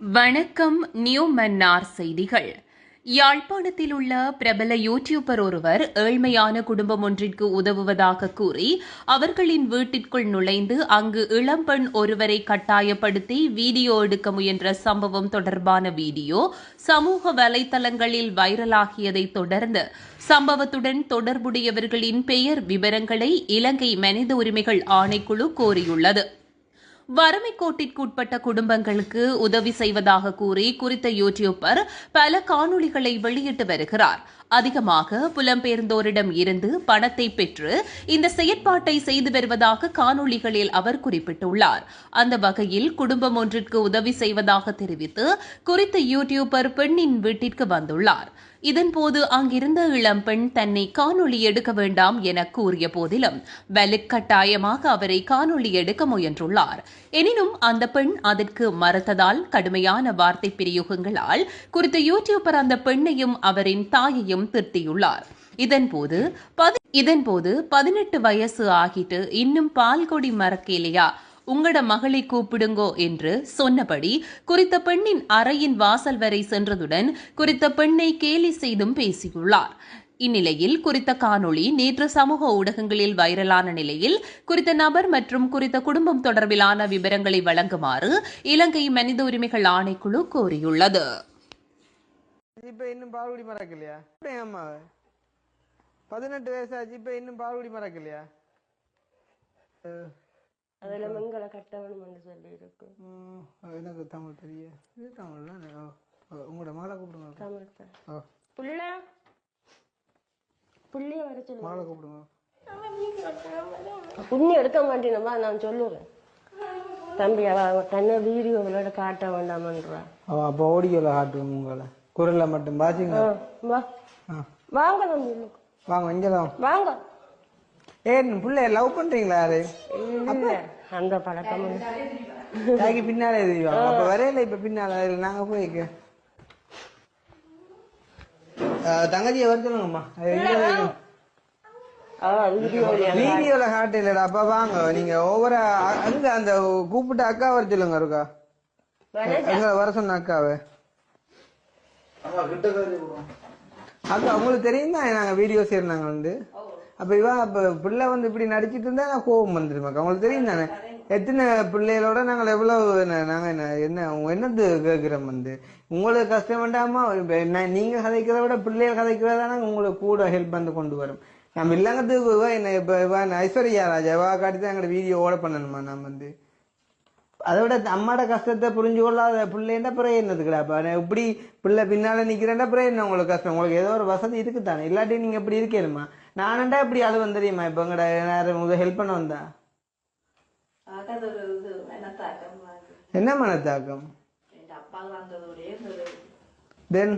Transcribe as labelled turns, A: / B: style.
A: வணக்கம் நியூ மன்னார் செய்திகள். யாழ்ப்பாணத்தில் உள்ள பிரபல யூடியூபர் ஒருவர் ஏழ்மையான குடும்பம் ஒன்றிற்கு உதவுவதாக கூறி அவர்களின் வீட்டிற்குள் நுழைந்து அங்கு இளம்பெண் ஒருவரை கட்டாயப்படுத்தி வீடியோ எடுக்க முயன்ற சம்பவம் தொடர்பான வீடியோ சமூக வலைதளங்களில் வைரலாகியதைத் தொடர்ந்து சம்பவத்துடன் தொடர்புடையவர்களின் பெயர் விவரங்களை இலங்கை மனித உரிமைகள் ஆணைக்குழு கோரியுள்ளது. வறுமை கோட்டிற்குட்பட்ட குடும்பங்களுக்கு உதவி செய்வதாக கூறி குறித்த யூடியூபர் பல காணொளிகளை வெளியிட்டு வருகிறார். அதிகமாக புலம்பெயர்ந்தோரிடம் இருந்து பணத்தை பெற்று இந்த செயற்பாட்டை செய்து வருவதாக காணொளிகளில் அவர் குறிப்பிட்டுள்ளார். அந்த வகையில் குடும்பம் ஒன்றிற்கு உதவி செய்வதாக தெரிவித்து குறித்த யூடியூபர் பெண்ணின் வீட்டிற்கு வந்துள்ளார். இதன்போது அங்கிருந்த இளம்பெண் தன்னை காணொளி எடுக்க வேண்டாம் என கூறிய போதிலும் வலுக்கட்டாயமாக அவரை காணொளி எடுக்க முயன்றுள்ளார். எனினும் அந்த பெண் அதற்கு மறுத்ததால் கடுமையான வார்த்தை பிரயோகங்களால் குறித்த யூடியூபர் அந்த பெண்ணையும் அவரின் தாயையும் திருத்தியுள்ளார் இதன்போது பதி- இதன்போது பதினெட்டு வயசு ஆகிட்டு இன்னும் பால்கொடி மறக்கலையா? உங்களோட மகளை கூப்பிடுங்கோ என்று சொன்னபடி குறித்த பெண்ணின் அறையின் வாசல் வரை சென்றதுடன் குறித்த பெண்ணை கேலி செய்தும் பேசியுள்ளார். இந்நிலையில் குறித்த காணொளி நேற்று சமூக ஊடகங்களில் வைரலான நிலையில் குறித்த நபர் மற்றும் குறித்த குடும்பம் தொடர்பிலான விவரங்களை வழங்குமாறு இலங்கை மனித உரிமைகள் ஆணைக்குழு கோரியுள்ளது.
B: இப்ப இன்னும் பால்குடி மறக்கலையா? என் அம்மாவ பதினெட்டு வயசாச்சு இப்ப இன்னும் பால்குடி மறக்கலையா?
C: அதில் மங்களை கட்டணும் என்று சொல்லி இருக்கு
B: எனக்கு தமிழ் தெரிய. இது தமிழ் தானே? ஓ, உங்களோட மகளை கூப்பிடுங்க.
C: தமிழ் தான்.
B: ஓ.
C: புள்ள புள்ளிய வர சொல்லுங்க.
B: மகளை கூப்பிடுங்க.
C: புண்ணி எடுக்க மாட்டேனப்பா நான் சொல்லுறேன் தம்பி அவ தன்னை வீடியோவில் காட்ட வேண்டாமன்றா.
B: அவ அப்போ ஓடியோல காட்டுவோம் உங்களை. குரல்ல மட்டும்
C: ஆ. வாங்க.
B: வாங்க இங்கதான்
C: வாங்க.
B: ஏன் பிள்ளைய லவ் பண்றீங்களா யாரு?
C: அந்த பழக்கம்.
B: தாக்கி பின்னாலே தெரியும்? அப்ப வரையில இப்ப பின்னால நாங்க போய்க்க தங்கச்சியை வர சொல்லுங்கம்மா. வீடியோல காட்டு இல்லடா அப்பா வாங்க. நீங்க ஓவரா அங்க அந்த கூப்பிட்டு அக்கா வர சொல்லுங்க இருக்கா எங்க வர சொன்ன அக்காவை. அது அவங்களுக்கு தெரியும் தான் நாங்க வீடியோ சேர்ந்தாங்க வந்து. அப்ப இவா அப்ப பிள்ளை வந்து இப்படி நடிச்சிட்டு இருந்தா நான் கோபம் வந்துருமா அவங்களுக்கு தெரியும் தானே எத்தனை பிள்ளைகளோட நாங்கள் எவ்வளவு என்ன- நாங்க என்ன என்ன உங்க என்னது கேட்குறோம் வந்து? உங்களுக்கு கஷ்டம் வேண்டாமா நான் நீங்க கதைக்கிறத விட பிள்ளைகள் கதைக்கிறதா உங்களுக்கு கூட ஹெல்ப் வந்து கொண்டு வரும். நம்ம இல்லைங்கிறது என்ன இப்ப ஐஸ்வர்யா ராஜா இவா காட்டி தான் எங்களோட வீடியோ ஓட பண்ணணுமா நான் வந்து? அதோட அம்மாட கஷ்டத்தை புரிஞ்சு கொள்ளாத பிள்ளைன்ற பிறகு என்னதுக்குடா? இப்போ இப்படி பிள்ளை பின்னால் நிற்கிறேன்டா பிறகு என்ன உங்களுக்கு கஷ்டம்? உங்களுக்கு ஏதோ ஒரு வசதி இருக்கு தானே இல்லாட்டி நீங்கள் இப்படி இருக்கணுமா நானண்டா இப்படி அது வந்துடுமா இப்போ உங்களோட நேரம் உங்களுக்கு ஹெல்ப் பண்ண வந்தா? என்ன மனத்தாக்கம்? தென்